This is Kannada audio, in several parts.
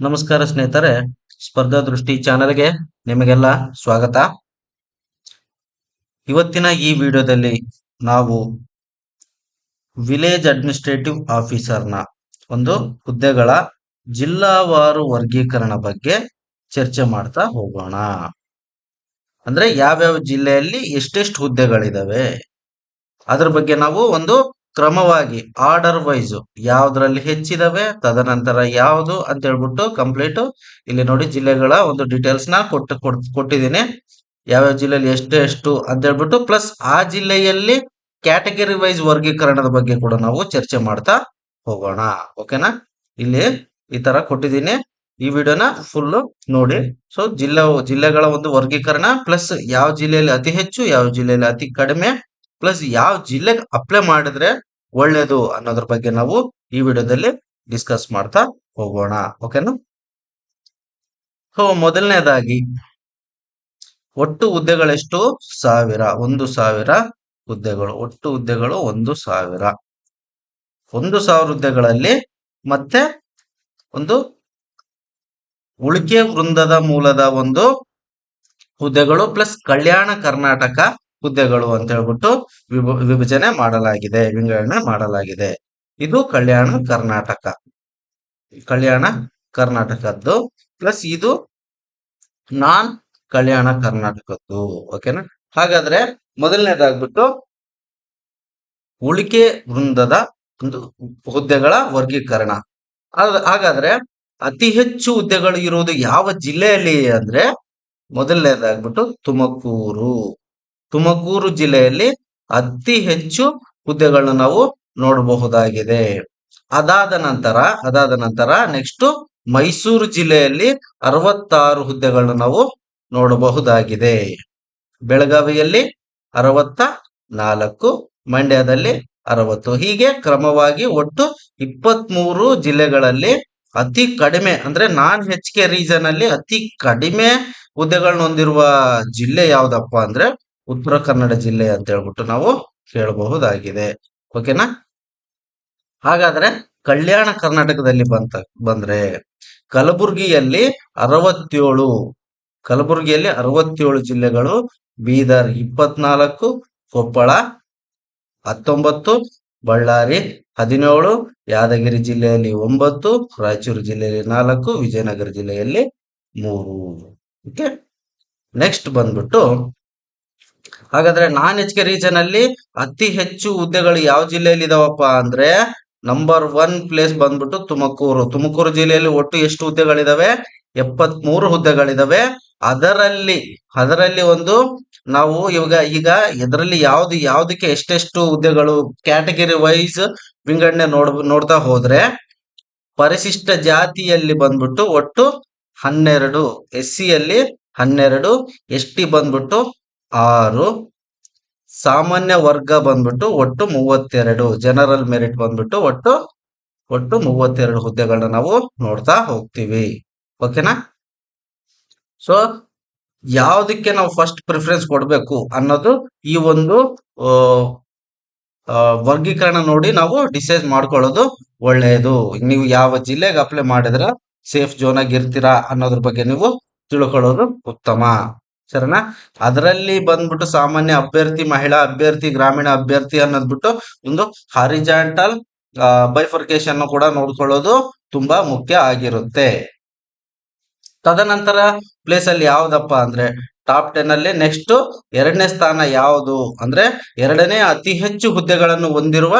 ನಮಸ್ಕಾರ ಸ್ನೇಹಿತರೆ, ಸ್ಪರ್ಧಾ ದೃಷ್ಟಿ ಚಾನೆಲ್ಗೆ ನಿಮಗೆಲ್ಲ ಸ್ವಾಗತ. ಇವತ್ತಿನ ಈ ವಿಡಿಯೋದಲ್ಲಿ ನಾವು ವಿಲೇಜ್ ಅಡ್ಮಿನಿಸ್ಟ್ರೇಟಿವ್ ಆಫೀಸರ್ನ ಒಂದು ಹುದ್ದೆಗಳ ಜಿಲ್ಲಾವಾರು ವರ್ಗೀಕರಣ ಬಗ್ಗೆ ಚರ್ಚೆ ಮಾಡ್ತಾ ಹೋಗೋಣ. ಅಂದ್ರೆ ಯಾವ್ಯಾವ ಜಿಲ್ಲೆಯಲ್ಲಿ ಎಷ್ಟೆಷ್ಟು ಹುದ್ದೆಗಳಿದಾವೆ? ಅದ್ರ ಬಗ್ಗೆ ನಾವು ಒಂದು ಕ್ರಮವಾಗಿ ಆರ್ಡರ್ ವೈಸ್ ಯಾವ್ದ್ರಲ್ಲಿ ಹೆಚ್ಚಿದಾವೆ, ತದನಂತರ ಯಾವುದು ಅಂತ ಹೇಳ್ಬಿಟ್ಟು ಕಂಪ್ಲೀಟ್ ಇಲ್ಲಿ ನೋಡಿ ಜಿಲ್ಲೆಗಳ ಒಂದು ಡೀಟೇಲ್ಸ್ನ ಕೊಟ್ಟು, ಕೊಟ್- ಕೊಟ್ಟಿದ್ದೀನಿ. ಯಾವ್ಯಾವ ಜಿಲ್ಲೆಯಲ್ಲಿ ಎಷ್ಟು ಎಷ್ಟು ಅಂತ ಹೇಳ್ಬಿಟ್ಟು ಪ್ಲಸ್ ಆ ಜಿಲ್ಲೆಯಲ್ಲಿ ಕ್ಯಾಟಗರಿ ವೈಸ್ ವರ್ಗೀಕರಣದ ಬಗ್ಗೆ ಕೂಡ ನಾವು ಚರ್ಚೆ ಮಾಡ್ತಾ ಹೋಗೋಣ. ಓಕೆನಾ ಇಲ್ಲಿ ಈ ತರ ಕೊಟ್ಟಿದ್ದೀನಿ. ಈ ವಿಡಿಯೋನ ಫುಲ್ ನೋಡಿ. ಸೊ ಜಿಲ್ಲೆ, ಜಿಲ್ಲೆಗಳ ಒಂದು ವರ್ಗೀಕರಣ ಪ್ಲಸ್ ಯಾವ ಜಿಲ್ಲೆಯಲ್ಲಿ ಅತಿ ಹೆಚ್ಚು, ಯಾವ ಜಿಲ್ಲೆಯಲ್ಲಿ ಅತಿ ಕಡಿಮೆ ಪ್ಲಸ್ ಯಾವ ಜಿಲ್ಲೆಗೆ ಅಪ್ಲೈ ಮಾಡಿದ್ರೆ ಒಳ್ಳೇದು ಅನ್ನೋದ್ರ ಬಗ್ಗೆ ನಾವು ಈ ವಿಡಿಯೋದಲ್ಲಿ ಡಿಸ್ಕಸ್ ಮಾಡ್ತಾ ಹೋಗೋಣ ಓಕೆನಾ ಸೊ ಮೊದಲನೇದಾಗಿ, ಒಟ್ಟು ಹುದ್ದೆಗಳೆಷ್ಟು? ಸಾವಿರ, ಒಂದು ಸಾವಿರ ಹುದ್ದೆಗಳು. ಒಟ್ಟು ಹುದ್ದೆಗಳು ಒಂದು ಸಾವಿರ. ಒಂದು ಸಾವಿರ ಹುದ್ದೆಗಳಲ್ಲಿ ಮತ್ತೆ ಒಂದು ಉಳಿಕೆ ವೃಂದದ ಮೂಲದ ಒಂದು ಹುದ್ದೆಗಳು ಪ್ಲಸ್ ಕಲ್ಯಾಣ ಕರ್ನಾಟಕ ಹುದ್ದೆಗಳು ಅಂತ ಹೇಳ್ಬಿಟ್ಟು ವಿಭ- ವಿಭಜನೆ ಮಾಡಲಾಗಿದೆ, ವಿಂಗಡಣೆ ಮಾಡಲಾಗಿದೆ. ಇದು ಕಲ್ಯಾಣ ಕರ್ನಾಟಕ. ಕಲ್ಯಾಣ ಕರ್ನಾಟಕದ್ದು ಪ್ಲಸ್ ಇದು ನಾನ್ ಕಲ್ಯಾಣ ಕರ್ನಾಟಕದ್ದು, ಓಕೆನಾ? ಹಾಗಾದ್ರೆ ಮೊದಲನೇದಾಗ್ಬಿಟ್ಟು ಉಳಿಕೆ ವೃಂದದ ಒಂದು ಹುದ್ದೆಗಳ ವರ್ಗೀಕರಣ. ಹಾಗಾದ್ರೆ ಅತಿ ಹೆಚ್ಚು ಹುದ್ದೆಗಳು ಇರುವುದು ಯಾವ ಜಿಲ್ಲೆಯಲ್ಲಿ ಅಂದ್ರೆ ಮೊದಲನೇದಾಗ್ಬಿಟ್ಟು ತುಮಕೂರು. ತುಮಕೂರು ಜಿಲ್ಲೆಯಲ್ಲಿ ಅತಿ ಹೆಚ್ಚು ಹುದ್ದೆಗಳನ್ನ ನಾವು ನೋಡಬಹುದಾಗಿದೆ. ಅದಾದ ನಂತರ ಅದಾದ ನಂತರ ನೆಕ್ಸ್ಟ್ ಮೈಸೂರು ಜಿಲ್ಲೆಯಲ್ಲಿ ಅರವತ್ತಾರು ಹುದ್ದೆಗಳನ್ನ ನಾವು ನೋಡಬಹುದಾಗಿದೆ. ಬೆಳಗಾವಿಯಲ್ಲಿ ಅರವತ್ತ ನಾಲ್ಕು ಮಂಡ್ಯದಲ್ಲಿ ಅರವತ್ತು. ಹೀಗೆ ಕ್ರಮವಾಗಿ ಒಟ್ಟು ಇಪ್ಪತ್ಮೂರು ಜಿಲ್ಲೆಗಳಲ್ಲಿ ಅತಿ ಕಡಿಮೆ, ಅಂದ್ರೆ ನಾನ್ ಹೆಚ್ ಕೆ ರೀಜನ್ ಅಲ್ಲಿ ಅತಿ ಕಡಿಮೆ ಹುದ್ದೆಗಳನ್ನ ಹೊಂದಿರುವ ಜಿಲ್ಲೆ ಯಾವ್ದಪ್ಪ ಅಂದ್ರೆ ಉತ್ತರ ಕನ್ನಡ ಜಿಲ್ಲೆ ಅಂತ ಹೇಳ್ಬಿಟ್ಟು ನಾವು ಕೇಳಬಹುದಾಗಿದೆ. ಓಕೆನಾ ಹಾಗಾದ್ರೆ ಕಲ್ಯಾಣ ಕರ್ನಾಟಕದಲ್ಲಿ ಬಂತ, ಬಂದ್ರೆ ಕಲಬುರ್ಗಿಯಲ್ಲಿ ಅರವತ್ತೇಳು, ಕಲಬುರಗಿಯಲ್ಲಿ ಅರವತ್ತೇಳು ಜಿಲ್ಲೆಗಳು, ಬೀದರ್ ಇಪ್ಪತ್ನಾಲ್ಕು, ಕೊಪ್ಪಳ ಹತ್ತೊಂಬತ್ತು, ಬಳ್ಳಾರಿ ಹದಿನೇಳು, ಯಾದಗಿರಿ ಜಿಲ್ಲೆಯಲ್ಲಿ ಒಂಬತ್ತು, ರಾಯಚೂರು ಜಿಲ್ಲೆಯಲ್ಲಿ ನಾಲ್ಕು, ವಿಜಯನಗರ ಜಿಲ್ಲೆಯಲ್ಲಿ ಮೂರು. ಓಕೆ ನೆಕ್ಸ್ಟ್ ಬಂದ್ಬಿಟ್ಟು ಹಾಗಾದ್ರೆ ನಾನ್ ಎಚ್ ಕೆ ರೀಜನ್ ಅಲ್ಲಿ ಅತಿ ಹೆಚ್ಚು ಹುದ್ದೆಗಳು ಯಾವ ಜಿಲ್ಲೆಯಲ್ಲಿ ಇದಾವಪ್ಪ ಅಂದ್ರೆ ನಂಬರ್ ಒನ್ ಪ್ಲೇಸ್ ಬಂದ್ಬಿಟ್ಟು ತುಮಕೂರು. ತುಮಕೂರು ಜಿಲ್ಲೆಯಲ್ಲಿ ಒಟ್ಟು ಎಷ್ಟು ಹುದ್ದೆಗಳಿದಾವೆ? ಎಪ್ಪತ್ಮೂರು ಹುದ್ದೆಗಳಿದಾವೆ. ಅದರಲ್ಲಿ ಅದರಲ್ಲಿ ಒಂದು ನಾವು ಇವಾಗ, ಈಗ ಇದರಲ್ಲಿ ಯಾವ್ದು, ಯಾವ್ದಕ್ಕೆ ಎಷ್ಟೆಷ್ಟು ಹುದ್ದೆಗಳು ಕ್ಯಾಟಗರಿ ವೈಸ್ ವಿಂಗಡಣೆ ನೋಡ್, ನೋಡ್ತಾ ಹೋದ್ರೆ ಪರಿಶಿಷ್ಟ ಜಾತಿಯಲ್ಲಿ ಬಂದ್ಬಿಟ್ಟು ಒಟ್ಟು ಹನ್ನೆರಡು ಎಸ್ ಯಲ್ಲಿ ಹನ್ನೆರಡು ಎಸ್ ಟಿ ಬಂದ್ಬಿಟ್ಟು ಆರು. ಸಾಮಾನ್ಯ ವರ್ಗ ಬಂದ್ಬಿಟ್ಟು ಒಟ್ಟು ಮೂವತ್ತೆರಡು. ಜನರಲ್ ಮೆರಿಟ್ ಬಂದ್ಬಿಟ್ಟು ಒಟ್ಟು ಒಟ್ಟು ಮೂವತ್ತೆರಡು ಹುದ್ದೆಗಳನ್ನ ನಾವು ನೋಡ್ತಾ ಹೋಗ್ತೀವಿ. ಓಕೆನಾ ಸೊ ಯಾವುದಕ್ಕೆ ನಾವು ಫಸ್ಟ್ ಪ್ರಿಫರೆನ್ಸ್ ಕೊಡಬೇಕು ಅನ್ನೋದು ಈ ಒಂದು ವರ್ಗೀಕರಣ ನೋಡಿ ನಾವು ಡಿಸೈಡ್ ಮಾಡ್ಕೊಳ್ಳೋದು ಒಳ್ಳೆಯದು. ನೀವು ಯಾವ ಜಿಲ್ಲೆಗೆ ಅಪ್ಲೈ ಮಾಡಿದ್ರೆ ಸೇಫ್ ಜೋನ್ ಇರ್ತೀರಾ ಅನ್ನೋದ್ರ ಬಗ್ಗೆ ನೀವು ತಿಳ್ಕೊಳ್ಳೋದು ಉತ್ತಮ. ಸರಿನಾ? ಅದರಲ್ಲಿ ಬಂದ್ಬಿಟ್ಟು ಸಾಮಾನ್ಯ ಅಭ್ಯರ್ಥಿ, ಮಹಿಳಾ ಅಭ್ಯರ್ಥಿ, ಗ್ರಾಮೀಣ ಅಭ್ಯರ್ಥಿ ಅನ್ನೋದ್ಬಿಟ್ಟು ಒಂದು ಹಾರಿಜಾಂಟಲ್ ಬೈಫರ್ಕೇಶನ್ ಕೂಡ ನೋಡ್ಕೊಳ್ಳೋದು ತುಂಬಾ ಮುಖ್ಯ ಆಗಿರುತ್ತೆ. ತದನಂತರ ಪ್ಲೇಸ್ ಅಲ್ಲಿ ಯಾವ್ದಪ್ಪ ಅಂದ್ರೆ ಟಾಪ್ ಟೆನ್ ಅಲ್ಲಿ ನೆಕ್ಸ್ಟ್ ಎರಡನೇ ಸ್ಥಾನ ಯಾವುದು ಅಂದ್ರೆ ಎರಡನೇ ಅತಿ ಹೆಚ್ಚು ಹುದ್ದೆಗಳನ್ನು ಹೊಂದಿರುವ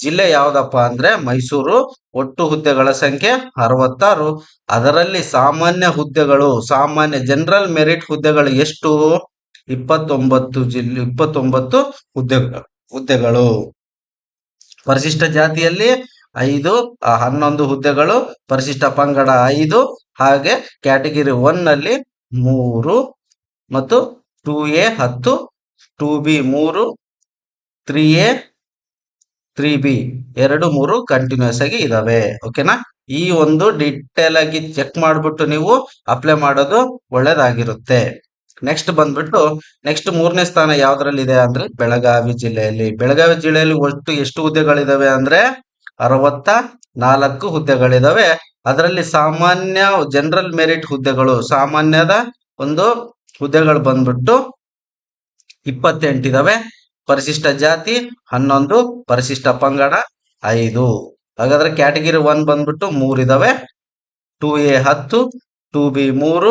ಜಿಲ್ಲೆ ಯಾವ್ದಪ್ಪ ಅಂದ್ರೆ ಮೈಸೂರು. ಒಟ್ಟು ಹುದ್ದೆಗಳ ಸಂಖ್ಯೆ ಅರವತ್ತಾರು. ಅದರಲ್ಲಿ ಸಾಮಾನ್ಯ ಹುದ್ದೆಗಳು, ಸಾಮಾನ್ಯ ಜನರಲ್ ಮೆರಿಟ್ ಹುದ್ದೆಗಳು ಎಷ್ಟು? ಇಪ್ಪತ್ತೊಂಬತ್ತು ಜಿಲ್ಲೆ ಇಪ್ಪತ್ತೊಂಬತ್ತು ಹುದ್ದೆಗಳು ಹುದ್ದೆಗಳು. ಪರಿಶಿಷ್ಟ ಜಾತಿಯಲ್ಲಿ ಐದು ಹನ್ನೊಂದು ಹುದ್ದೆಗಳು, ಪರಿಶಿಷ್ಟ ಪಂಗಡ ಐದು, ಹಾಗೆ ಕ್ಯಾಟಗಿರಿ ಒನ್ ಅಲ್ಲಿ ಮೂರು ಮತ್ತು ಟೂ ಎ ಹತ್ತು, ಟೂ ಬಿ ಮೂರು, ತ್ರೀ ಎ ತ್ರೀ ಬಿ ಎರಡು ಮೂರು ಕಂಟಿನ್ಯೂಸ್ ಆಗಿ ಇದಾವೆ. ಓಕೆನಾ ಈ ಒಂದು ಡಿಟೇಲ್ ಆಗಿ ಚೆಕ್ ಮಾಡ್ಬಿಟ್ಟು ನೀವು ಅಪ್ಲೈ ಮಾಡೋದು ಒಳ್ಳೇದಾಗಿರುತ್ತೆ. ನೆಕ್ಸ್ಟ್ ಬಂದ್ಬಿಟ್ಟು ನೆಕ್ಸ್ಟ್ ಮೂರನೇ ಸ್ಥಾನ ಯಾವ್ದ್ರಲ್ಲಿ ಇದೆ ಅಂದ್ರೆ ಬೆಳಗಾವಿ ಜಿಲ್ಲೆಯಲ್ಲಿ. ಬೆಳಗಾವಿ ಜಿಲ್ಲೆಯಲ್ಲಿ ಒಟ್ಟು ಎಷ್ಟು ಹುದ್ದೆಗಳಿದಾವೆ ಅಂದ್ರೆ ಅರವತ್ತ ನಾಲ್ಕು ಹುದ್ದೆಗಳಿದಾವೆ. ಅದರಲ್ಲಿ ಸಾಮಾನ್ಯ ಜನರಲ್ ಮೆರಿಟ್ ಹುದ್ದೆಗಳು, ಸಾಮಾನ್ಯದ ಒಂದು ಹುದ್ದೆಗಳು ಬಂದ್ಬಿಟ್ಟು ಇಪ್ಪತ್ತೆಂಟಿದಾವೆ. ಪರಿಶಿಷ್ಟ ಜಾತಿ ಹನ್ನೊಂದು, ಪರಿಶಿಷ್ಟ ಪಂಗಡ ಐದು. ಹಾಗಾದ್ರೆ ಕ್ಯಾಟಗಿರಿ ಒನ್ ಬಂದ್ಬಿಟ್ಟು ಮೂರ್ ಇದಾವೆ. ಟೂ ಎ ಹತ್ತು ಟೂ ಬಿ ಮೂರು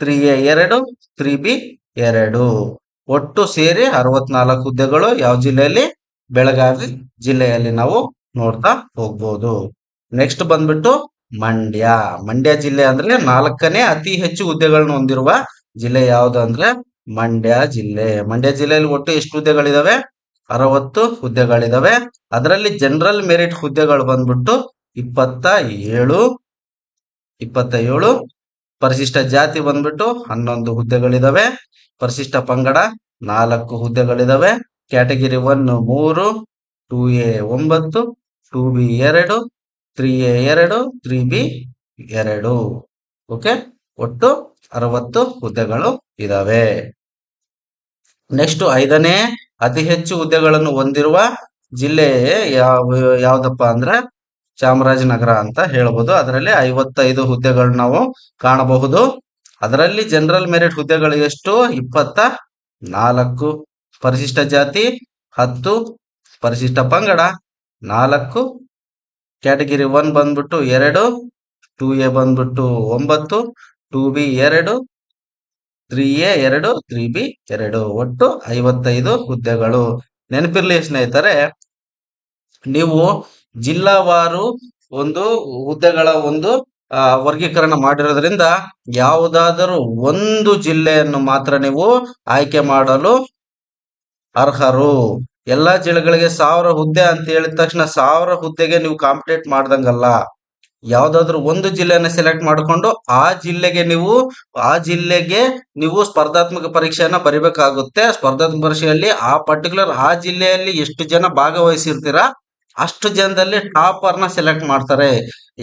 ತ್ರೀ ಎ ಎರಡು ತ್ರೀ ಬಿ ಎರಡು. ಒಟ್ಟು ಸೇರಿ ಅರವತ್ನಾಲ್ಕು ಹುದ್ದೆಗಳು ಯಾವ ಜಿಲ್ಲೆಯಲ್ಲಿ? ಬೆಳಗಾವಿ ಜಿಲ್ಲೆಯಲ್ಲಿ ನಾವು ನೋಡ್ತಾ ಹೋಗ್ಬೋದು. ನೆಕ್ಸ್ಟ್ ಬಂದ್ಬಿಟ್ಟು ಮಂಡ್ಯ. ಮಂಡ್ಯ ಜಿಲ್ಲೆ ಅಂದ್ರೆ ನಾಲ್ಕನೇ ಅತಿ ಹೆಚ್ಚು ಹುದ್ದೆಗಳನ್ನ ಹೊಂದಿರುವ ಜಿಲ್ಲೆ ಯಾವುದು ಅಂದ್ರೆ ಮಂಡ್ಯ ಜಿಲ್ಲೆ. ಮಂಡ್ಯ ಜಿಲ್ಲೆಯಲ್ಲಿ ಒಟ್ಟು ಎಷ್ಟು ಹುದ್ದೆಗಳಿದಾವೆ? ಅರವತ್ತು ಹುದ್ದೆಗಳಿದಾವೆ. ಅದರಲ್ಲಿ ಜನರಲ್ ಮೆರಿಟ್ ಹುದ್ದೆಗಳು ಬಂದ್ಬಿಟ್ಟು ಇಪ್ಪತ್ತ ಏಳು ಇಪ್ಪತ್ತ ಏಳು, ಪರಿಶಿಷ್ಟ ಜಾತಿ ಬಂದ್ಬಿಟ್ಟು ಹನ್ನೊಂದು ಹುದ್ದೆಗಳಿದಾವೆ. ಪರಿಶಿಷ್ಟ ಪಂಗಡ ನಾಲ್ಕು ಹುದ್ದೆಗಳಿದಾವೆ. ಕ್ಯಾಟಗಿರಿ ಒನ್ ಮೂರು, ಟೂ ಎ ಒಂಬತ್ತು, ಟೂ ಬಿ ಎರಡು, ತ್ರೀ ಎ ಎರಡು, ತ್ರೀ ಬಿ ಎರಡು. ಓಕೆ? ಒಟ್ಟು ಅರವತ್ತು ಹುದ್ದೆಗಳು ಇದಾವೆ. ನೆಕ್ಸ್ಟ್ ಐದನೇ ಅತಿ ಹೆಚ್ಚು ಹುದ್ದೆಗಳನ್ನು ಹೊಂದಿರುವ ಜಿಲ್ಲೆ ಯಾವ, ಯಾವ್ದಪ್ಪ ಅಂದ್ರ ಚಾಮರಾಜನಗರ ಅಂತ ಹೇಳ್ಬೋದು. ಅದರಲ್ಲಿ ಐವತ್ತೈದು ಹುದ್ದೆಗಳು ನಾವು ಕಾಣಬಹುದು. ಅದರಲ್ಲಿ ಜನರಲ್ ಮೆರಿಟ್ ಹುದ್ದೆಗಳು ಎಷ್ಟು? ಇಪ್ಪತ್ತ ನಾಲ್ಕು. ಪರಿಶಿಷ್ಟ ಜಾತಿ ಹತ್ತು. ಪರಿಶಿಷ್ಟ ಪಂಗಡ ನಾಲ್ಕು. ಕ್ಯಾಟಗಿರಿ ಒನ್ ಬಂದ್ಬಿಟ್ಟು ಎರಡು. ಟೂ ಎ ಬಂದ್ಬಿಟ್ಟು ಒಂಬತ್ತು. ಟೂ ಬಿ ಎರಡು. ತ್ರೀ ಎ ಎರಡು ತ್ರೀ ಬಿ ಎರಡು. ಒಟ್ಟು ಐವತ್ತೈದು ಹುದ್ದೆಗಳು. ನೆನಪಿರ್ಲಿ ಸ್ನೇಹಿತರೆ, ನೀವು ಜಿಲ್ಲಾವಾರು ಒಂದು ಹುದ್ದೆಗಳ ಒಂದು ವರ್ಗೀಕರಣ ಮಾಡಿರೋದ್ರಿಂದ ಯಾವುದಾದರೂ ಒಂದು ಜಿಲ್ಲೆಯನ್ನು ಮಾತ್ರ ನೀವು ಆಯ್ಕೆ ಮಾಡಲು ಅರ್ಹರು. ಎಲ್ಲಾ ಜಿಲ್ಲೆಗಳಿಗೆ ಸಾವಿರ ಹುದ್ದೆ ಅಂತ ಹೇಳಿದ ತಕ್ಷಣ ಸಾವಿರ ಹುದ್ದೆಗೆ ನೀವು ಕಾಂಪಿಟೇಟ್ ಮಾಡ್ದಂಗಲ್ಲ. ಯಾವ್ದಾದ್ರು ಒಂದು ಜಿಲ್ಲೆಯನ್ನ ಸೆಲೆಕ್ಟ್ ಮಾಡಿಕೊಂಡು ಆ ಜಿಲ್ಲೆಗೆ ನೀವು, ಆ ಜಿಲ್ಲೆಗೆ ನೀವು ಸ್ಪರ್ಧಾತ್ಮಕ ಪರೀಕ್ಷೆಯನ್ನ ಬರಿಬೇಕಾಗುತ್ತೆ. ಸ್ಪರ್ಧಾತ್ಮಕ ಪರೀಕ್ಷೆಯಲ್ಲಿ ಆ ಪರ್ಟಿಕ್ಯುಲರ್ ಆ ಜಿಲ್ಲೆಯಲ್ಲಿ ಎಷ್ಟು ಜನ ಭಾಗವಹಿಸಿರ್ತೀರಾ, ಅಷ್ಟು ಜನದಲ್ಲಿ ನ ಸೆಲೆಕ್ಟ್ ಮಾಡ್ತಾರೆ.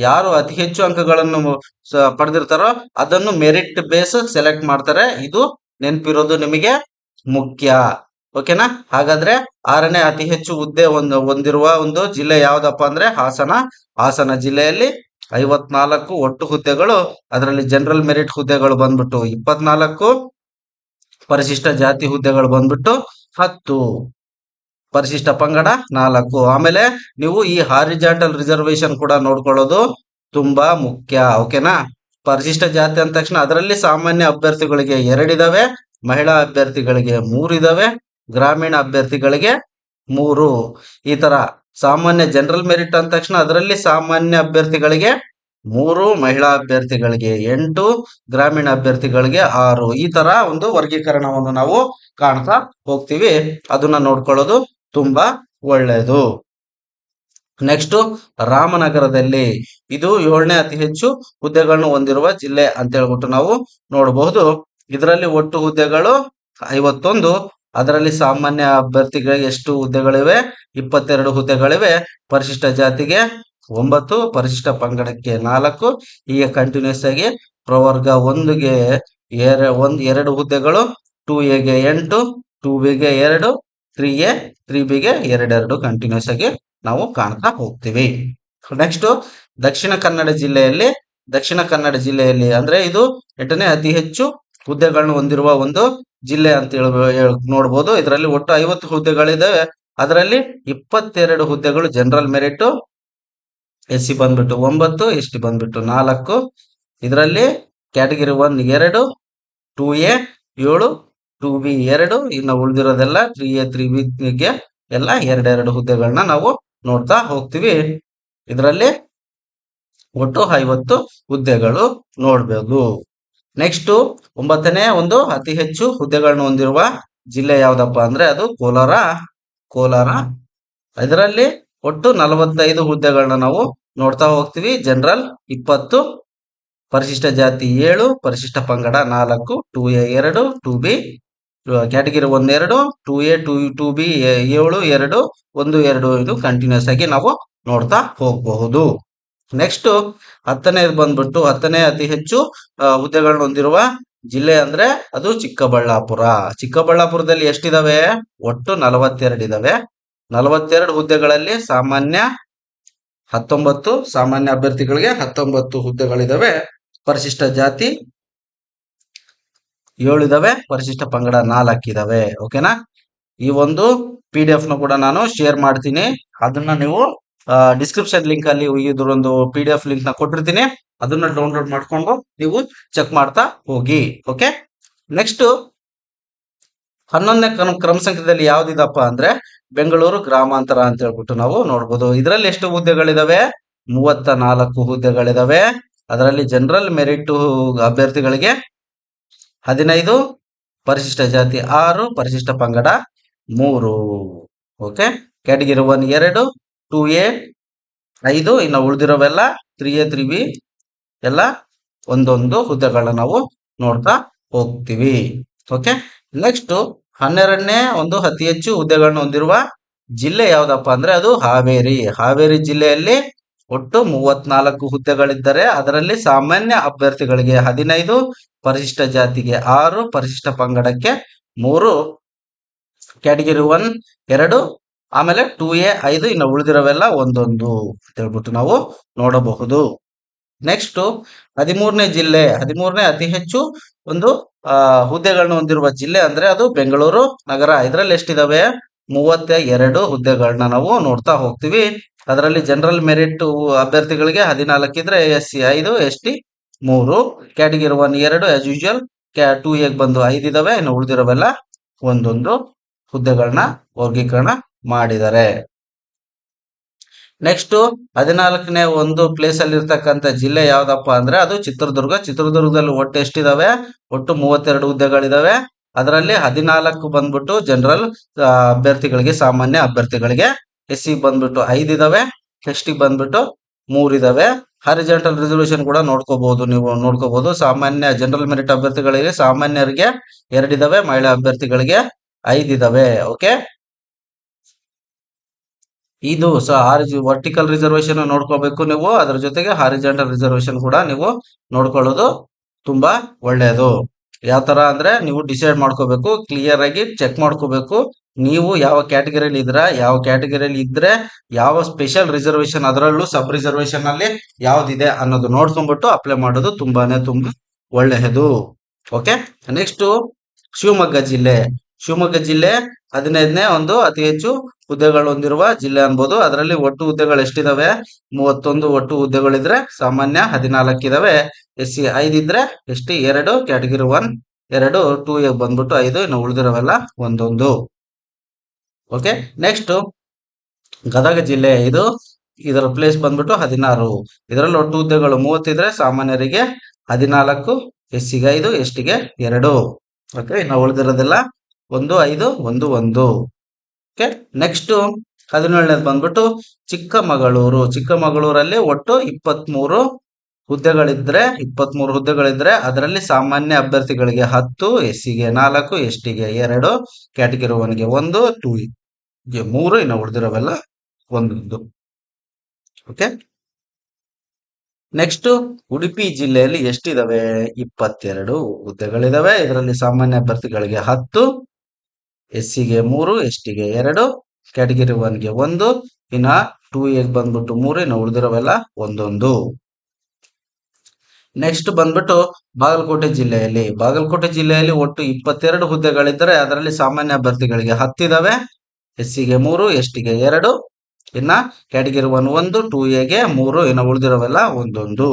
ಯಾರು ಅತಿ ಹೆಚ್ಚು ಅಂಕಗಳನ್ನು ಪಡೆದಿರ್ತಾರೋ ಅದನ್ನು ಮೆರಿಟ್ ಬೇಸ್ ಸೆಲೆಕ್ಟ್ ಮಾಡ್ತಾರೆ. ಇದು ನೆನಪಿರೋದು ನಿಮಗೆ ಮುಖ್ಯ. ಓಕೆನಾ? ಹಾಗಾದ್ರೆ ಆರನೇ ಅತಿ ಹೆಚ್ಚು ಹುದ್ದೆ ಒಂದು ಹೊಂದಿರುವ ಒಂದು ಜಿಲ್ಲೆ ಯಾವ್ದಪ್ಪ ಅಂದ್ರೆ ಹಾಸನ. ಹಾಸನ ಜಿಲ್ಲೆಯಲ್ಲಿ ಐವತ್ನಾಲ್ಕು ಒಟ್ಟು ಹುದ್ದೆಗಳು, ಅದರಲ್ಲಿ ಜನರಲ್ ಮೆರಿಟ್ ಹುದ್ದೆಗಳು ಬಂದ್ಬಿಟ್ಟು ಇಪ್ಪತ್ನಾಲ್ಕು, ಪರಿಶಿಷ್ಟ ಜಾತಿ ಹುದ್ದೆಗಳು ಬಂದ್ಬಿಟ್ಟು ಹತ್ತು, ಪರಿಶಿಷ್ಟ ಪಂಗಡ ನಾಲ್ಕು. ಆಮೇಲೆ ನೀವು ಈ ಹಾರಿಜಾಂಟಲ್ ರಿಸರ್ವೇಶನ್ ಕೂಡ ನೋಡ್ಕೊಳ್ಳೋದು ತುಂಬಾ ಮುಖ್ಯ, ಓಕೆನಾ? ಪರಿಶಿಷ್ಟ ಜಾತಿ ಅಂದ ತಕ್ಷಣ ಅದರಲ್ಲಿ ಸಾಮಾನ್ಯ ಅಭ್ಯರ್ಥಿಗಳಿಗೆ ಎರಡಿದಾವೆ, ಮಹಿಳಾ ಅಭ್ಯರ್ಥಿಗಳಿಗೆ ಮೂರಿದಾವೆ ಗ್ರಾಮೀಣ ಅಭ್ಯರ್ಥಿಗಳಿಗೆ ಮೂರು. ಈ ತರ ಸಾಮಾನ್ಯ ಜನರಲ್ ಮೆರಿಟ್ ಅಂದ ತಕ್ಷಣ ಅದರಲ್ಲಿ ಸಾಮಾನ್ಯ ಅಭ್ಯರ್ಥಿಗಳಿಗೆ ಮೂರು, ಮಹಿಳಾ ಅಭ್ಯರ್ಥಿಗಳಿಗೆ ಎಂಟು, ಗ್ರಾಮೀಣ ಅಭ್ಯರ್ಥಿಗಳಿಗೆ ಆರು. ಈ ತರ ಒಂದು ವರ್ಗೀಕರಣವನ್ನು ನಾವು ಕಾಣ್ತಾ ಹೋಗ್ತೀವಿ. ಅದನ್ನ ನೋಡ್ಕೊಳ್ಳೋದು ತುಂಬಾ ಒಳ್ಳೆಯದು ನೆಕ್ಸ್ಟ್ ರಾಮನಗರದಲ್ಲಿ ಇದು ಏಳನೇ ಅತಿ ಹೆಚ್ಚು ಹುದ್ದೆಗಳನ್ನು ಹೊಂದಿರುವ ಜಿಲ್ಲೆ ಅಂತ ಹೇಳ್ಬಿಟ್ಟು ನಾವು ನೋಡಬಹುದು ಇದರಲ್ಲಿ ಒಟ್ಟು ಹುದ್ದೆಗಳು ಐವತ್ತೊಂದು ಅದರಲ್ಲಿ ಸಾಮಾನ್ಯ ಅಭ್ಯರ್ಥಿಗಳಿಗೆ ಎಷ್ಟು ಹುದ್ದೆಗಳಿವೆ? ಇಪ್ಪತ್ತೆರಡು ಹುದ್ದೆಗಳಿವೆ. ಪರಿಶಿಷ್ಟ ಜಾತಿಗೆ ಒಂಬತ್ತು, ಪರಿಶಿಷ್ಟ ಪಂಗಡಕ್ಕೆ ನಾಲ್ಕು. ಈಗ ಕಂಟಿನ್ಯೂಸ್ ಆಗಿ ಪ್ರವರ್ಗ ಒಂದುಗೆ ಎರ ಒಂದ್, ಎರಡು ಹುದ್ದೆಗಳು ಟೂ ಎಗೆ ಎಂಟು ಟೂ ಬಿಗೆ ಎರಡು ತ್ರೀ ಎ ತ್ರೀ ಬಿಗೆ ಎರಡೆರಡು ಕಂಟಿನ್ಯೂಸ್ ಆಗಿ ನಾವು ಕಾಣ್ತಾ ಹೋಗ್ತೀವಿ. ನೆಕ್ಸ್ಟ್ ದಕ್ಷಿಣ ಕನ್ನಡ ಜಿಲ್ಲೆಯಲ್ಲಿ, ದಕ್ಷಿಣ ಕನ್ನಡ ಜಿಲ್ಲೆಯಲ್ಲಿ ಅಂದ್ರೆ ಇದು ಎಂಟನೇ ಅತಿ ಹೆಚ್ಚು ಹುದ್ದೆಗಳನ್ನು ಹೊಂದಿರುವ ಒಂದು ಜಿಲ್ಲೆ ಅಂತ ಹೇಳ ನೋಡ್ಬೋದು. ಇದರಲ್ಲಿ ಒಟ್ಟು ಐವತ್ತು ಹುದ್ದೆಗಳಿದಾವೆ. ಅದರಲ್ಲಿ ಇಪ್ಪತ್ತೆರಡು ಹುದ್ದೆಗಳು ಜನರಲ್ ಮೆರಿಟ್ ಎಸ್ ಸಿ ಬಂದ್ಬಿಟ್ಟು ಒಂಬತ್ತು ಎಸ್ ಟಿ ಬಂದ್ಬಿಟ್ಟು ನಾಲ್ಕು. ಇದರಲ್ಲಿ ಕ್ಯಾಟಗಿರಿ ಒನ್ ಎರಡು, ಟೂ ಎ ಏಳು, ಟೂ ಬಿ ಎರಡು, ಇನ್ನು ಉಳಿದಿರೋದೆಲ್ಲ ತ್ರೀ ಎ, ತ್ರೀ ಬಿಗೆ ಎಲ್ಲ ಎರಡೆರಡು ಹುದ್ದೆಗಳನ್ನ ನಾವು ನೋಡ್ತಾ ಹೋಗ್ತೀವಿ. ಇದರಲ್ಲಿ ಒಟ್ಟು ಐವತ್ತು ಹುದ್ದೆಗಳು ನೋಡ್ಬೋದು. ನೆಕ್ಸ್ಟ್ ಒಂಬತ್ತನೇ ಒಂದು ಅತಿ ಹೆಚ್ಚು ಹುದ್ದೆಗಳನ್ನು ಹೊಂದಿರುವ ಜಿಲ್ಲೆ ಯಾವ್ದಪ್ಪ ಅಂದ್ರೆ ಅದು ಕೋಲಾರ. ಕೋಲಾರ. ಇದರಲ್ಲಿ ಒಟ್ಟು ನಲವತ್ತೈದು ಹುದ್ದೆಗಳನ್ನ ನಾವು ನೋಡ್ತಾ ಹೋಗ್ತೀವಿ. ಜನರಲ್ ಇಪ್ಪತ್ತು, ಪರಿಶಿಷ್ಟ ಜಾತಿ ಏಳು, ಪರಿಶಿಷ್ಟ ಪಂಗಡ ನಾಲ್ಕು ಟೂ ಎ ಎರಡು ಟೂ ಬಿ ಕ್ಯಾಟಗಿರಿ ಒಂದೆರಡು two A two two B ಏಳು, ಎರಡು, ಒಂದು, ಎರಡು, ಇದು ಕಂಟಿನ್ಯೂಸ್ ಆಗಿ ನಾವು ನೋಡ್ತಾ ಹೋಗಬಹುದು. ನೆಕ್ಸ್ಟ್ ಹತ್ತನೇದು ಬಂದ್ಬಿಟ್ಟು ಹತ್ತನೇ ಅತಿ ಹೆಚ್ಚು ಹುದ್ದೆಗಳನ್ನ ಹೊಂದಿರುವ ಜಿಲ್ಲೆ ಅಂದ್ರೆ ಅದು ಚಿಕ್ಕಬಳ್ಳಾಪುರ. ಚಿಕ್ಕಬಳ್ಳಾಪುರದಲ್ಲಿ ಎಷ್ಟಿದಾವೆ? ಒಟ್ಟು ನಲವತ್ತೆರಡು ಇದಾವೆ. ನಲವತ್ತೆರಡು ಹುದ್ದೆಗಳಲ್ಲಿ ಸಾಮಾನ್ಯ ಹತ್ತೊಂಬತ್ತು, ಸಾಮಾನ್ಯ ಅಭ್ಯರ್ಥಿಗಳಿಗೆ ಹತ್ತೊಂಬತ್ತು ಹುದ್ದೆಗಳಿದಾವೆ. ಪರಿಶಿಷ್ಟ ಜಾತಿ ಏಳು ಇದಾವೆ. ಪರಿಶಿಷ್ಟ ಪಂಗಡ ನಾಲ್ಕು ಇದಾವೆ. ಓಕೆನಾ ಈ ಒಂದು ಪಿ ಡಿ ಎಫ್ನ ಕೂಡ ನಾನು ಶೇರ್ ಮಾಡ್ತೀನಿ. ಅದನ್ನ ನೀವು ಡಿಸ್ಕ್ರಿಪ್ಷನ್ ಲಿಂಕ್ ಅಲ್ಲಿ ಇದರೊಂದು ಪಿ ಡಿ ಎಫ್ ಲಿಂಕ್ನ ಕೊಟ್ಟಿರ್ತೀನಿ. ಅದನ್ನ ಡೌನ್ಲೋಡ್ ಮಾಡ್ಕೊಂಡು ನೀವು ಚೆಕ್ ಮಾಡ್ತಾ ಹೋಗಿ ಓಕೆ ನೆಕ್ಸ್ಟ್ ಹನ್ನೊಂದನೇ ಕ್ರಮ ಕ್ರಮ ಸಂಖ್ಯೆದಲ್ಲಿ ಯಾವ್ದಿದಪ್ಪ ಅಂದ್ರೆ ಬೆಂಗಳೂರು ಗ್ರಾಮಾಂತರ ಅಂತ ಹೇಳ್ಬಿಟ್ಟು ನಾವು ನೋಡ್ಬೋದು. ಇದರಲ್ಲಿ ಎಷ್ಟು ಹುದ್ದೆಗಳಿದಾವೆ? ಮೂವತ್ತ ನಾಲ್ಕು ಹುದ್ದೆಗಳಿದಾವೆ. ಅದರಲ್ಲಿ ಜನರಲ್ ಮೆರಿಟ್ ಅಭ್ಯರ್ಥಿಗಳಿಗೆ ಹದಿನೈದು, ಪರಿಶಿಷ್ಟ ಜಾತಿ ಆರು, ಪರಿಶಿಷ್ಟ ಪಂಗಡ ಮೂರು ಓಕೆ ಕ್ಯಾಟಗಿರಿ ಒನ್ ಎರಡು ಟೂ ಎ ಐದು, ಇನ್ನು ಉಳಿದಿರೋವೆಲ್ಲ ತ್ರೀ ಎ ತ್ರೀ ಬಿ ಎಲ್ಲ ಒಂದೊಂದು ಹುದ್ದೆಗಳನ್ನ ನಾವು ನೋಡ್ತಾ ಹೋಗ್ತೀವಿ. ಓಕೆ ನೆಕ್ಸ್ಟ್ ಹನ್ನೆರಡನೇ ಒಂದು ಅತಿ ಹೆಚ್ಚು ಹುದ್ದೆಗಳನ್ನು ಹೊಂದಿರುವ ಜಿಲ್ಲೆ ಯಾವ್ದಪ್ಪ ಅಂದ್ರೆ ಅದು ಹಾವೇರಿ. ಹಾವೇರಿ ಜಿಲ್ಲೆಯಲ್ಲಿ ಒಟ್ಟು ಮೂವತ್ನಾಲ್ಕು ಹುದ್ದೆಗಳಿದ್ದರೆ ಅದರಲ್ಲಿ ಸಾಮಾನ್ಯ ಅಭ್ಯರ್ಥಿಗಳಿಗೆ ಹದಿನೈದು, ಪರಿಶಿಷ್ಟ ಜಾತಿಗೆ ಆರು, ಪರಿಶಿಷ್ಟ ಪಂಗಡಕ್ಕೆ ಮೂರು, ಕ್ಯಾಟಗಿರಿ ಒನ್ ಎರಡು ಆಮೇಲೆ ಟೂ ಎ ಐದು ಇನ್ನು ಉಳಿದಿರೋವೆಲ್ಲ ಒಂದೊಂದು ಅಂತ ಹೇಳ್ಬಿಟ್ಟು ನಾವು ನೋಡಬಹುದು. ನೆಕ್ಸ್ಟ್ ಹದಿಮೂರನೇ ಜಿಲ್ಲೆ, ಹದಿಮೂರನೇ ಅತಿ ಹೆಚ್ಚು ಒಂದು ಹುದ್ದೆಗಳನ್ನು ಹೊಂದಿರುವ ಜಿಲ್ಲೆ ಅಂದ್ರೆ ಅದು ಬೆಂಗಳೂರು ನಗರ. ಇದರಲ್ಲಿ ಎಷ್ಟಿದಾವೆ? ಮೂವತ್ತ ಎರಡು ಹುದ್ದೆಗಳನ್ನ ನಾವು ನೋಡ್ತಾ ಹೋಗ್ತೀವಿ. ಅದರಲ್ಲಿ ಜನರಲ್ ಮೆರಿಟ್ ಅಭ್ಯರ್ಥಿಗಳಿಗೆ ಹದಿನಾಲ್ಕು ಇದ್ರೆ ಎಸ್ ಸಿ ಐದು ಎಸ್ ಟಿ ಮೂರು ಕ್ಯಾಟಗಿರಿ ಒನ್ ಎರಡು ಆಸ್ ಯೂಶುವಲ್ ಕ್ಯಾ ಟೂ ಎಗ್ ಬಂದು ಐದು ಇದಾವೆ. ಇನ್ನು ಉಳಿದಿರೋವೆಲ್ಲ ಒಂದೊಂದು ಹುದ್ದೆಗಳನ್ನ ವರ್ಗೀಕರಣ ಮಾಡಿದ್ದಾರೆ ನೆಕ್ಸ್ಟ್ ಹದಿನಾಲ್ಕನೇ ಒಂದು ಪ್ಲೇಸ್ ಅಲ್ಲಿ ಇರ್ತಕ್ಕಂಥ ಜಿಲ್ಲೆ ಯಾವ್ದಪ್ಪ ಅಂದ್ರೆ ಅದು ಚಿತ್ರದುರ್ಗ. ಚಿತ್ರದುರ್ಗದಲ್ಲಿ ಒಟ್ಟು ಎಷ್ಟಿದಾವೆ? ಒಟ್ಟು ಮೂವತ್ತೆರಡು ಹುದ್ದೆಗಳಿದಾವೆ. ಅದರಲ್ಲಿ ಹದಿನಾಲ್ಕು ಬಂದ್ಬಿಟ್ಟು ಜನರಲ್ ಅಭ್ಯರ್ಥಿಗಳಿಗೆ, ಸಾಮಾನ್ಯ ಅಭ್ಯರ್ಥಿಗಳಿಗೆ ಎಸ್ ಸಿ ಬಂದ್ಬಿಟ್ಟು ಐದಿದಾವೆ ಎಸ್ ಟಿ ಬಂದ್ಬಿಟ್ಟು ಮೂರಿದಾವೆ ಹರಿಜೆಂಟಲ್ ರಿಸರ್ವೇಶನ್ ಕೂಡ ನೋಡ್ಕೋಬಹುದು ನೀವು, ನೋಡ್ಕೋಬಹುದು. ಸಾಮಾನ್ಯ ಜನರಲ್ ಮೆರಿಟ್ ಅಭ್ಯರ್ಥಿಗಳಿಗೆ ಸಾಮಾನ್ಯರಿಗೆ ಎರಡಿದಾವೆ ಮಹಿಳಾ ಅಭ್ಯರ್ಥಿಗಳಿಗೆ ಐದಿದಾವೆ ಓಕೆ ಇದು ವರ್ಟಿಕಲ್ ರಿಸರ್ವೇಶನ್ ನೋಡ್ಕೋಬೇಕು ನೀವು. ಅದ್ರ ಜೊತೆಗೆ ಹಾರಿಜೆಂಟಲ್ ರಿಸರ್ವೇಶನ್ ಕೂಡ ನೀವು ನೋಡ್ಕೊಳ್ಳೋದು ತುಂಬಾ ಒಳ್ಳೆಯದು. ಯಾವ ತರ ಅಂದ್ರೆ ನೀವು ಡಿಸೈಡ್ ಮಾಡ್ಕೋಬೇಕು, ಕ್ಲಿಯರ್ ಆಗಿ ಚೆಕ್ ಮಾಡ್ಕೋಬೇಕು. ನೀವು ಯಾವ ಕ್ಯಾಟಗರಿಯಲ್ಲಿ ಇದ್ರ ಯಾವ ಕ್ಯಾಟಗರಿಯಲ್ಲಿ ಇದ್ರೆ ಯಾವ ಸ್ಪೆಷಲ್ ರಿಸರ್ವೇಶನ್ ಅದರಲ್ಲೂ ಸಬ್ ರಿಸರ್ವೇಶನ್ ಅಲ್ಲಿ ಯಾವ್ದಿದೆ ಅನ್ನೋದು ನೋಡ್ಕೊಂಡ್ಬಿಟ್ಟು ಅಪ್ಲೈ ಮಾಡೋದು ತುಂಬಾನೇ ತುಂಬಾ ಒಳ್ಳೆಯದು. ಓಕೆ, ನೆಕ್ಸ್ಟ್ ಶಿವಮೊಗ್ಗ ಜಿಲ್ಲೆ. ಶಿವಮೊಗ್ಗ ಜಿಲ್ಲೆ ಹದಿನೈದನೇ ಒಂದು ಅತಿ ಹೆಚ್ಚು ಹುದ್ದೆಗಳು ಹೊಂದಿರುವ ಜಿಲ್ಲೆ ಅನ್ಬೋದು ಅದರಲ್ಲಿ ಒಟ್ಟು ಹುದ್ದೆಗಳು ಎಷ್ಟಿದಾವೆ? ಮೂವತ್ತೊಂದು ಒಟ್ಟು ಹುದ್ದೆಗಳಿದ್ರೆ ಸಾಮಾನ್ಯ ಹದಿನಾಲ್ಕು ಇದಾವೆ ಎಸ್ ಸಿ ಐದಿದ್ರೆ ಎಸ್ ಟಿ ಎರಡು, ಕ್ಯಾಟಗಿರಿ ಒನ್, ಎರಡು, ಟೂ ಬಂದ್ಬಿಟ್ಟು ಐದು, ಇನ್ನು ಉಳಿದಿರೋವೆಲ್ಲ ಒಂದೊಂದು. ಓಕೆ, ನೆಕ್ಸ್ಟ್ ಗದಗ ಜಿಲ್ಲೆ ಇದು ಇದರ ಪ್ಲೇಸ್ ಬಂದ್ಬಿಟ್ಟು ಹದಿನಾರು. ಇದರಲ್ಲಿ ಒಟ್ಟು ಹುದ್ದೆಗಳು ಮೂವತ್ತಿದ್ರೆ ಸಾಮಾನ್ಯರಿಗೆ ಹದಿನಾಲ್ಕು ಎಸ್ ಸಿಗೆ ಐದು ಎಸ್ ಟಿಗೆ ಎರಡು. ಓಕೆ, ಇನ್ನು ಉಳಿದಿರೋದೆಲ್ಲ ಒಂದು ಐದು, ಒಂದು ಒಂದು. ಓಕೆ ನೆಕ್ಸ್ಟ್ ಹದಿನೇಳನೇದು ಬಂದ್ಬಿಟ್ಟು ಚಿಕ್ಕಮಗಳೂರು. ಚಿಕ್ಕಮಗಳೂರಲ್ಲಿ ಒಟ್ಟು ಇಪ್ಪತ್ಮೂರು ಹುದ್ದೆಗಳಿದ್ರೆ ಇಪ್ಪತ್ಮೂರು ಹುದ್ದೆಗಳಿದ್ರೆ ಅದರಲ್ಲಿ ಸಾಮಾನ್ಯ ಅಭ್ಯರ್ಥಿಗಳಿಗೆ ಹತ್ತು ಎಸ್ಗೆ ನಾಲ್ಕು ಎಸ್ ಟಿಗೆ ಎರಡು ಕ್ಯಾಟಗಿರಿ ಒನ್ಗೆ ಒಂದು ಟೂ ಗೆ ಮೂರು, ಇನ್ನು ಉಳಿದಿರೋವೆಲ್ಲ ಒಂದೊಂದು. ಓಕೆ ನೆಕ್ಸ್ಟ್ ಉಡುಪಿ ಜಿಲ್ಲೆಯಲ್ಲಿ ಎಷ್ಟಿದಾವೆ? ಇಪ್ಪತ್ತೆರಡು ಹುದ್ದೆಗಳಿದಾವೆ. ಇದರಲ್ಲಿ ಸಾಮಾನ್ಯ ಅಭ್ಯರ್ಥಿಗಳಿಗೆ ಹತ್ತು ಎಸ್ ಸಿಗೆ ಮೂರು ಎಸ್ ಟಿಗೆ ಎರಡು, ಕ್ಯಾಟಗಿರಿ ಒನ್ಗೆ ಒಂದು, ಇನ್ನ ಟೂ ಎಗ್ ಬಂದ್ಬಿಟ್ಟು ಮೂರು ಇನ್ನು ಉಳಿದಿರೋವೆಲ್ಲ ಒಂದೊಂದು. ನೆಕ್ಸ್ಟ್ ಬಂದ್ಬಿಟ್ಟು ಬಾಗಲಕೋಟೆ ಜಿಲ್ಲೆಯಲ್ಲಿ. ಬಾಗಲಕೋಟೆ ಜಿಲ್ಲೆಯಲ್ಲಿ ಒಟ್ಟು ಇಪ್ಪತ್ತೆರಡು ಹುದ್ದೆಗಳಿದ್ದರೆ ಅದರಲ್ಲಿ ಸಾಮಾನ್ಯ ಅಭ್ಯರ್ಥಿಗಳಿಗೆ ಹತ್ತಿದಾವೆ ಎಸ್ ಸಿಗೆ ಮೂರು ಎಸ್ ಟಿಗೆ ಎರಡು, ಇನ್ನ ಕ್ಯಾಟಗಿರಿ ಒನ್ ಒಂದು, ಟೂ ಗೆ ಮೂರು, ಇನ್ನು ಉಳಿದಿರೋವೆಲ್ಲ ಒಂದೊಂದು.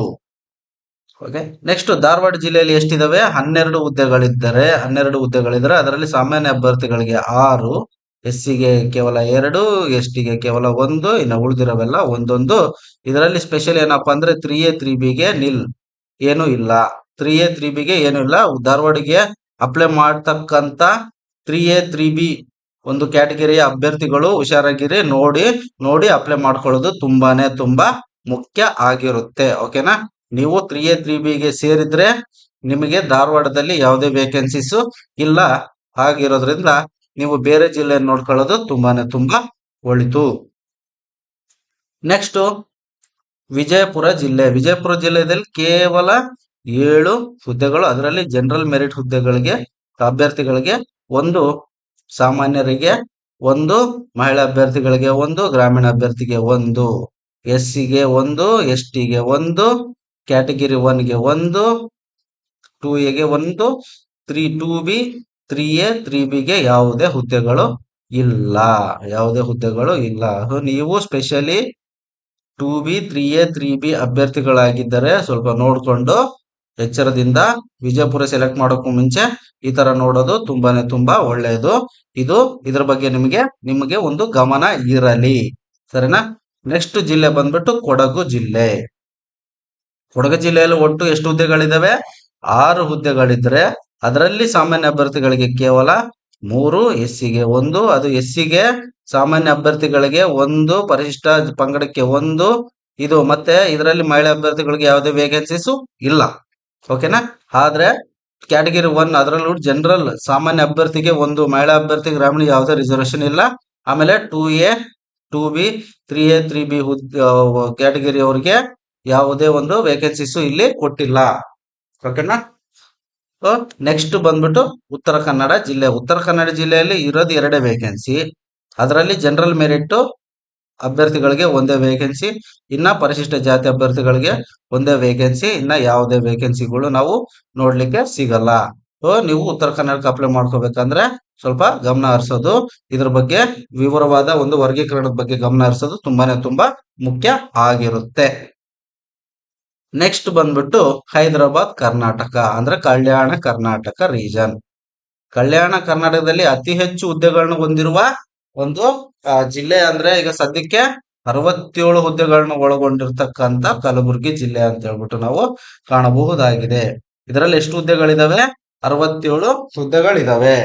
ಓಕೆ ನೆಕ್ಸ್ಟ್ ಧಾರವಾಡ ಜಿಲ್ಲೆಯಲ್ಲಿ ಎಷ್ಟಿದಾವೆ? ಹನ್ನೆರಡು ಹುದ್ದೆಗಳಿದ್ದರೆ, ಹನ್ನೆರಡು ಹುದ್ದೆಗಳಿದ್ರೆ ಅದರಲ್ಲಿ ಸಾಮಾನ್ಯ ಅಭ್ಯರ್ಥಿಗಳಿಗೆ ಆರು ಎಸ್ ಸಿಗೆ ಕೇವಲ ಎರಡು ಎಸ್ ಟಿಗೆ ಕೇವಲ ಒಂದು, ಇನ್ನು ಉಳಿದಿರೋವೆಲ್ಲ ಒಂದೊಂದು. ಇದರಲ್ಲಿ ಸ್ಪೆಷಲ್ ಏನಪ್ಪಾ ಅಂದ್ರೆ ತ್ರೀ ಎ ತ್ರೀ ಬಿಗೆ ನಿಲ್, ಏನು ಇಲ್ಲ. ತ್ರೀ ಎ ತ್ರೀ ಬಿಗೆ ಏನು ಇಲ್ಲ. ಧಾರವಾಡಿಗೆ ಅಪ್ಲೈ ಮಾಡ್ತಕ್ಕಂತ ತ್ರೀ ಎ ತ್ರೀ ಬಿ ಒಂದು ಕ್ಯಾಟಗರಿಯ ಅಭ್ಯರ್ಥಿಗಳು ಹುಷಾರಾಗಿರಿ, ನೋಡಿ ನೋಡಿ ಅಪ್ಲೈ ಮಾಡ್ಕೊಳ್ಳೋದು ತುಂಬಾನೇ ತುಂಬಾ ಮುಖ್ಯ ಆಗಿರುತ್ತೆ. ಓಕೆನಾ ನೀವು ತ್ರೀ ಎ ತ್ರೀ ಬಿಗೆ ಸೇರಿದ್ರೆ ನಿಮಗೆ ಧಾರವಾಡದಲ್ಲಿ ಯಾವುದೇ ವೇಕೆನ್ಸೀಸು ಇಲ್ಲ. ಹಾಗಿರೋದ್ರಿಂದ ನೀವು ಬೇರೆ ಜಿಲ್ಲೆ ನೋಡ್ಕೊಳ್ಳೋದು ತುಂಬಾನೇ ತುಂಬಾ ಒಳಿತು. ನೆಕ್ಸ್ಟ್ ವಿಜಯಪುರ ಜಿಲ್ಲೆ. ವಿಜಯಪುರ ಜಿಲ್ಲೆಯಲ್ಲಿ ಕೇವಲ ಏಳು ಹುದ್ದೆಗಳು, ಅದರಲ್ಲಿ ಜನರಲ್ ಮೆರಿಟ್ ಹುದ್ದೆಗಳಿಗೆ, ಅಭ್ಯರ್ಥಿಗಳಿಗೆ ಒಂದು ಸಾಮಾನ್ಯರಿಗೆ, ಒಂದು ಮಹಿಳಾ ಅಭ್ಯರ್ಥಿಗಳಿಗೆ ಒಂದು, ಗ್ರಾಮೀಣ ಅಭ್ಯರ್ಥಿಗೆ ಒಂದು ಎಸ್ಗೆ ಒಂದು ಎಸ್ ಟಿಗೆ ಒಂದು ಕ್ಯಾಟಗಿರಿ ಒನ್ಗೆ ಒಂದು ಟೂ ಎಗೆ ಒಂದು three two B three A three ಬಿಗೆ ಯಾವುದೇ ಹುದ್ದೆಗಳು ಇಲ್ಲ. ಯಾವುದೇ ಹುದ್ದೆಗಳು ಇಲ್ಲ. ನೀವು specially two B three A three B ಅಭ್ಯರ್ಥಿಗಳಾಗಿದ್ದರೆ ಸ್ವಲ್ಪ ನೋಡ್ಕೊಂಡು ಎಚ್ಚರದಿಂದ ವಿಜಯಪುರ ಸೆಲೆಕ್ಟ್ ಮಾಡೋಕ್ಕೂ ಮುಂಚೆ ಈ ತರ ನೋಡೋದು ತುಂಬಾನೇ ತುಂಬಾ ಒಳ್ಳೆಯದು. ಇದು ಇದ್ರ ಬಗ್ಗೆ ನಿಮಗೆ ನಿಮಗೆ ಒಂದು ಗಮನ ಇರಲಿ. ಸರಿನಾ? ನೆಕ್ಸ್ಟ್ ಜಿಲ್ಲೆ ಬಂದ್ಬಿಟ್ಟು ಕೊಡಗು ಜಿಲ್ಲೆ. ಕೊಡಗು ಜಿಲ್ಲೆಯಲ್ಲಿ ಒಟ್ಟು ಎಷ್ಟು ಹುದ್ದೆಗಳಿದಾವೆ? ಆರು ಹುದ್ದೆಗಳಿದ್ರೆ ಅದರಲ್ಲಿ ಸಾಮಾನ್ಯ ಅಭ್ಯರ್ಥಿಗಳಿಗೆ ಕೇವಲ ಮೂರು ಎಸ್ಗೆ ಒಂದು, ಅದು ಎಸ್ಗೆ ಸಾಮಾನ್ಯ ಅಭ್ಯರ್ಥಿಗಳಿಗೆ ಒಂದು, ಪರಿಶಿಷ್ಟ ಪಂಗಡಕ್ಕೆ ಒಂದು, ಇದು ಮತ್ತೆ ಇದರಲ್ಲಿ ಮಹಿಳಾ ಅಭ್ಯರ್ಥಿಗಳಿಗೆ ಯಾವುದೇ ವೇಕೆನ್ಸೀಸು ಇಲ್ಲ. ಓಕೆನಾ ಆದ್ರೆ ಕ್ಯಾಟಗಿರಿ ಒನ್ ಅದರಲ್ಲೂ ಜನರಲ್ ಸಾಮಾನ್ಯ ಅಭ್ಯರ್ಥಿಗೆ ಒಂದು, ಮಹಿಳಾ ಅಭ್ಯರ್ಥಿ ಗ್ರಾಮೀಣ ಯಾವುದೇ ರಿಸರ್ವೇಶನ್ ಇಲ್ಲ. ಆಮೇಲೆ two A two B three A three B category ಅವರಿಗೆ ಯಾವುದೇ ಒಂದು ವೇಕೆನ್ಸೀಸು ಇಲ್ಲಿ ಕೊಟ್ಟಿಲ್ಲ. ಓಕೆನಾ ನೆಕ್ಸ್ಟ್ ಬಂದ್ಬಿಟ್ಟು ಉತ್ತರ ಕನ್ನಡ ಜಿಲ್ಲೆ. ಉತ್ತರ ಕನ್ನಡ ಜಿಲ್ಲೆಯಲ್ಲಿ ಇರೋದು ಎರಡೇ ವೇಕೆನ್ಸಿ ಅದರಲ್ಲಿ ಜನರಲ್ ಮೆರಿಟ್ ಅಭ್ಯರ್ಥಿಗಳಿಗೆ ಒಂದೇ ವೇಕೆನ್ಸಿ ಇನ್ನ ಪರಿಶಿಷ್ಟ ಜಾತಿ ಅಭ್ಯರ್ಥಿಗಳಿಗೆ ಒಂದೇ ವೇಕೆನ್ಸಿ ಇನ್ನ ಯಾವುದೇ ವೇಕೆನ್ಸಿಗಳು ನಾವು ನೋಡ್ಲಿಕ್ಕೆ ಸಿಗಲ್ಲ. ನೀವು ಉತ್ತರ ಕನ್ನಡಕ್ಕೆ ಅಪ್ಲೈ ಮಾಡ್ಕೋಬೇಕಂದ್ರೆ ಸ್ವಲ್ಪ ಗಮನ ಹರಿಸೋದು. ಇದ್ರ ಬಗ್ಗೆ ವಿವರವಾದ ಒಂದು ವರ್ಗೀಕರಣದ ಬಗ್ಗೆ ಗಮನ ಹರಿಸೋದು ತುಂಬಾನೇ ತುಂಬಾ ಮುಖ್ಯ ಆಗಿರುತ್ತೆ. ನೆಕ್ಸ್ಟ್ ಬಂದ್ಬಿಟ್ಟು ಹೈದರಾಬಾದ್, ಕರ್ನಾಟಕ. ಅಂದ್ರೆ ಕಲ್ಯಾಣ ಕರ್ನಾಟಕ ರೀಜನ್ ಕಲ್ಯಾಣ ಕರ್ನಾಟಕದಲ್ಲಿ ಅತಿ ಹೆಚ್ಚು ಹುದ್ದೆಗಳನ್ನು ಹೊಂದಿರುವ ಒಂದು ಜಿಲ್ಲೆ ಅಂದ್ರೆ ಈಗ ಸದ್ಯಕ್ಕೆ ಅರವತ್ತೇಳು ಹುದ್ದೆಗಳನ್ನು ಒಳಗೊಂಡಿರ್ತಕ್ಕಂತ ಕಲಬುರಗಿ ಜಿಲ್ಲೆ ಅಂತ ಹೇಳ್ಬಿಟ್ಟು ನಾವು ಕಾಣಬಹುದಾಗಿದೆ. ಇದರಲ್ಲಿ ಎಷ್ಟು ಹುದ್ದೆಗಳಿದಾವೆ? ಅರವತ್ತೇಳು ಹುದ್ದೆಗಳಿದಾವೆ.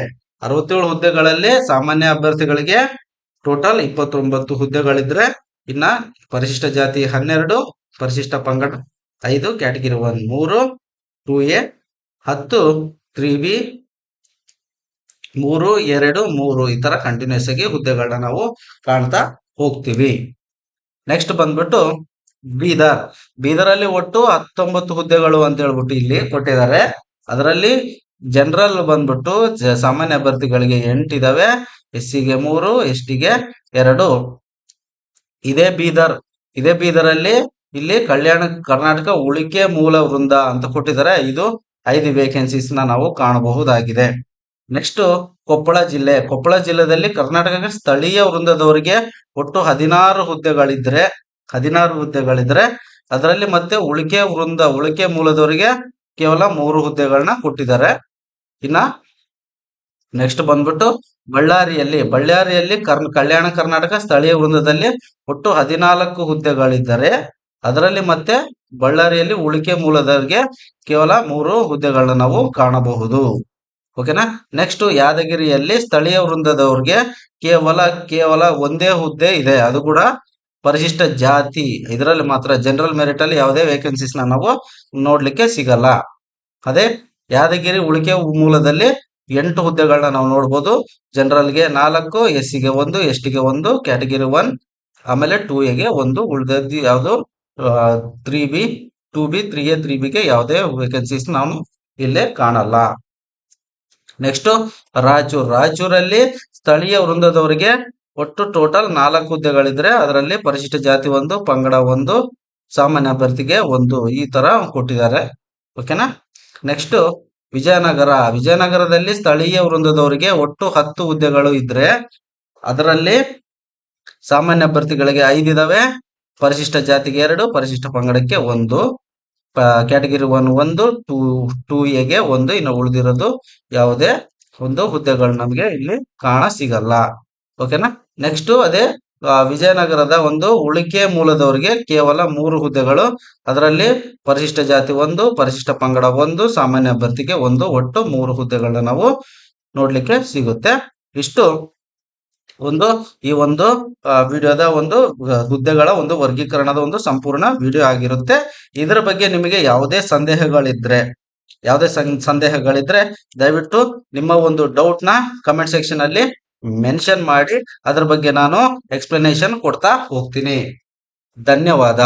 ಅರವತ್ತೇಳು ಹುದ್ದೆಗಳಲ್ಲಿ ಸಾಮಾನ್ಯ ಅಭ್ಯರ್ಥಿಗಳಿಗೆ ಟೋಟಲ್ ಇಪ್ಪತ್ತೊಂಬತ್ತು ಹುದ್ದೆಗಳಿದ್ರೆ ಇನ್ನ ಪರಿಶಿಷ್ಟ ಜಾತಿ ಹನ್ನೆರಡು, ಪರಿಶಿಷ್ಟ ಪಂಗಡ ಐದು, ಕ್ಯಾಟಗಿರಿ ಒನ್ ಮೂರು ಟೂ ಎ ಹತ್ತು ತ್ರೀ ಬಿ ಮೂರು, ಎರಡು, ಮೂರು. ಈ ತರ ಕಂಟಿನ್ಯೂಸ್ ಆಗಿ ಹುದ್ದೆಗಳನ್ನ ನಾವು ಕಾಣ್ತಾ ಹೋಗ್ತೀವಿ. ನೆಕ್ಸ್ಟ್ ಬಂದ್ಬಿಟ್ಟು ಬೀದರ್. ಬೀದರಲ್ಲಿ ಒಟ್ಟು ಹತ್ತೊಂಬತ್ತು ಹುದ್ದೆಗಳು ಅಂತ ಹೇಳ್ಬಿಟ್ಟು ಇಲ್ಲಿ ಕೊಟ್ಟಿದ್ದಾರೆ. ಅದರಲ್ಲಿ ಜನರಲ್ ಬಂದ್ಬಿಟ್ಟು ಸಾಮಾನ್ಯ ಅಭ್ಯರ್ಥಿಗಳಿಗೆ ಎಂಟಿದಾವೆ ಎಸ್ ಸಿಗೆ ಮೂರು ಎಸ್ ಟಿಗೆ ಎರಡು. ಇದೇ ಬೀದರ್. ಇದೇ ಬೀದರಲ್ಲಿ ಇಲ್ಲಿ ಕಲ್ಯಾಣ ಕರ್ನಾಟಕ ಉಳಿಕೆ ಮೂಲ ವೃಂದ ಅಂತ ಕೊಟ್ಟಿದ್ದಾರೆ. ಇದು ಐದು ವೇಕೆನ್ಸೀಸ್ನ ನಾವು ಕಾಣಬಹುದಾಗಿದೆ. ನೆಕ್ಸ್ಟ್ ಕೊಪ್ಪಳ ಜಿಲ್ಲೆ. ಕೊಪ್ಪಳ ಜಿಲ್ಲೆಯಲ್ಲಿ ಕರ್ನಾಟಕ ಸ್ಥಳೀಯ ವೃಂದದವರಿಗೆ ಒಟ್ಟು ಹದಿನಾರು ಹುದ್ದೆಗಳಿದ್ರೆ ಹದಿನಾರು ಹುದ್ದೆಗಳಿದ್ರೆ ಅದರಲ್ಲಿ ಮತ್ತೆ ಉಳಿಕೆ ವೃಂದ, ಉಳಿಕೆ ಮೂಲದವರಿಗೆ ಕೇವಲ ಮೂರು ಹುದ್ದೆಗಳನ್ನ ಕೊಟ್ಟಿದ್ದಾರೆ. ಇನ್ನ ನೆಕ್ಸ್ಟ್ ಬಂದ್ಬಿಟ್ಟು ಬಳ್ಳಾರಿಯಲ್ಲಿ. ಬಳ್ಳಾರಿಯಲ್ಲಿ ಕರ್ ಕಲ್ಯಾಣ ಕರ್ನಾಟಕ ಸ್ಥಳೀಯ ವೃಂದದಲ್ಲಿ ಒಟ್ಟು ಹದಿನಾಲ್ಕು ಹುದ್ದೆಗಳಿದ್ದರೆ. ಅದರಲ್ಲಿ ಮತ್ತೆ ಬಳ್ಳಾರಿಯಲ್ಲಿ ಉಳಿಕೆ ಮೂಲದವರಿಗೆ ಕೇವಲ ಮೂರು ಹುದ್ದೆಗಳನ್ನ ನಾವು ಕಾಣಬಹುದು. ಓಕೆನಾ? ನೆಕ್ಸ್ಟ್ ಯಾದಗಿರಿಯಲ್ಲಿ ಸ್ಥಳೀಯ ವೃಂದದವ್ರಿಗೆ ಕೇವಲ ಕೇವಲ ಒಂದೇ ಹುದ್ದೆ ಇದೆ. ಅದು ಕೂಡ ಪರಿಶಿಷ್ಟ ಜಾತಿ. ಇದರಲ್ಲಿ ಮಾತ್ರ ಜನರಲ್ ಮೆರಿಟ್ ಅಲ್ಲಿ ಯಾವುದೇ ವೇಕೆನ್ಸೀಸ್ ನಾವು ನೋಡ್ಲಿಕ್ಕೆ ಸಿಗಲ್ಲ. ಅದೇ ಯಾದಗಿರಿ ಉಳಿಕೆ ಮೂಲದಲ್ಲಿ ಎಂಟು ಹುದ್ದೆಗಳನ್ನ ನಾವು ನೋಡ್ಬೋದು. ಜನರಲ್ಗೆ ನಾಲ್ಕು ಎಸ್ಗೆ ಒಂದು ಎಸ್ ಟಿಗೆ ಒಂದು ಕ್ಯಾಟಗಿರಿ ಒನ್ ಆಮೇಲೆ ಟೂ ಎಗೆ ಒಂದು ಉಳಿದದ್ದು ಯಾವುದು? Three B two B three A three ಬಿಗೆ ಯಾವುದೇ ವೇಕೆನ್ಸೀಸ್ ನಾವು ಇಲ್ಲೇ ಕಾಣಲ್ಲ. ನೆಕ್ಸ್ಟ್ ರಾಯಚೂರು ರಾಯಚೂರಲ್ಲಿ ಸ್ಥಳೀಯ ವೃಂದದವರಿಗೆ ಒಟ್ಟು ಟೋಟಲ್ ನಾಲ್ಕು ಹುದ್ದೆಗಳಿದ್ರೆ ಅದರಲ್ಲಿ ಪರಿಶಿಷ್ಟ ಜಾತಿ ಒಂದು, ಪಂಗಡ ಒಂದು, ಸಾಮಾನ್ಯ ಅಭ್ಯರ್ಥಿಗೆ ಒಂದು ಈ ತರ ಕೊಟ್ಟಿದ್ದಾರೆ. ಓಕೆನಾ ನೆಕ್ಸ್ಟ್ ವಿಜಯನಗರ. ವಿಜಯನಗರದಲ್ಲಿ ಸ್ಥಳೀಯ ವೃಂದದವರಿಗೆ ಒಟ್ಟು ಹತ್ತು ಹುದ್ದೆಗಳು ಇದ್ರೆ ಅದರಲ್ಲಿ ಸಾಮಾನ್ಯ ಅಭ್ಯರ್ಥಿಗಳಿಗೆ ಐದಿದಾವೆ ಪರಿಶಿಷ್ಟ ಜಾತಿಗೆ ಎರಡು, ಪರಿಶಿಷ್ಟ ಪಂಗಡಕ್ಕೆ ಒಂದು. ಕ್ಯಾಟಗಿರಿ ಒನ್ ಒಂದು, ಟೂ ಟೂ ಎಗೆ ಒಂದು. ಇನ್ನು ಉಳಿದಿರೋದು ಯಾವುದೇ ಒಂದು ಹುದ್ದೆಗಳು ನಮಗೆ ಇಲ್ಲಿ ಕಾಣ ಸಿಗಲ್ಲ. ಓಕೆನಾ? ನೆಕ್ಸ್ಟ್ ಅದೇ ವಿಜಯನಗರದ ಒಂದು ಉಳಿಕೆ ಮೂಲದವರಿಗೆ ಕೇವಲ ಮೂರು ಹುದ್ದೆಗಳು. ಅದರಲ್ಲಿ ಪರಿಶಿಷ್ಟ ಜಾತಿ ಒಂದು, ಪರಿಶಿಷ್ಟ ಪಂಗಡ ಒಂದು, ಸಾಮಾನ್ಯ ಅಭ್ಯರ್ಥಿಗೆ ಒಂದು, ಒಟ್ಟು ಮೂರು ಹುದ್ದೆಗಳನ್ನ ನಾವು ನೋಡ್ಲಿಕ್ಕೆ ಸಿಗುತ್ತೆ. ಇಷ್ಟು. ಒಂದು, ಈ ಒಂದು ವಿಡಿಯೋದ ಒಂದು ಹುದ್ದೆಗಳ ಒಂದು ವರ್ಗೀಕರಣದ ಒಂದು ಸಂಪೂರ್ಣ ವಿಡಿಯೋ ಆಗಿರುತ್ತೆ. ಇದರ ಬಗ್ಗೆ ನಿಮಗೆ ಯಾವುದೇ ಸಂದೇಹಗಳಿದ್ರೆ ಯಾವುದೇ ಸಂದೇಹಗಳಿದ್ರೆ ದಯವಿಟ್ಟು ನಿಮ್ಮ ಒಂದು ಡೌಟ್ನ ಕಮೆಂಟ್ ಸೆಕ್ಷನ್ ಅಲ್ಲಿ ಮೆನ್ಷನ್ ಮಾಡಿ, ಅದ್ರ ಬಗ್ಗೆ ನಾನು ಎಕ್ಸ್ಪ್ಲನೇಷನ್ ಕೊಡ್ತಾ ಹೋಗ್ತೀನಿ. ಧನ್ಯವಾದ.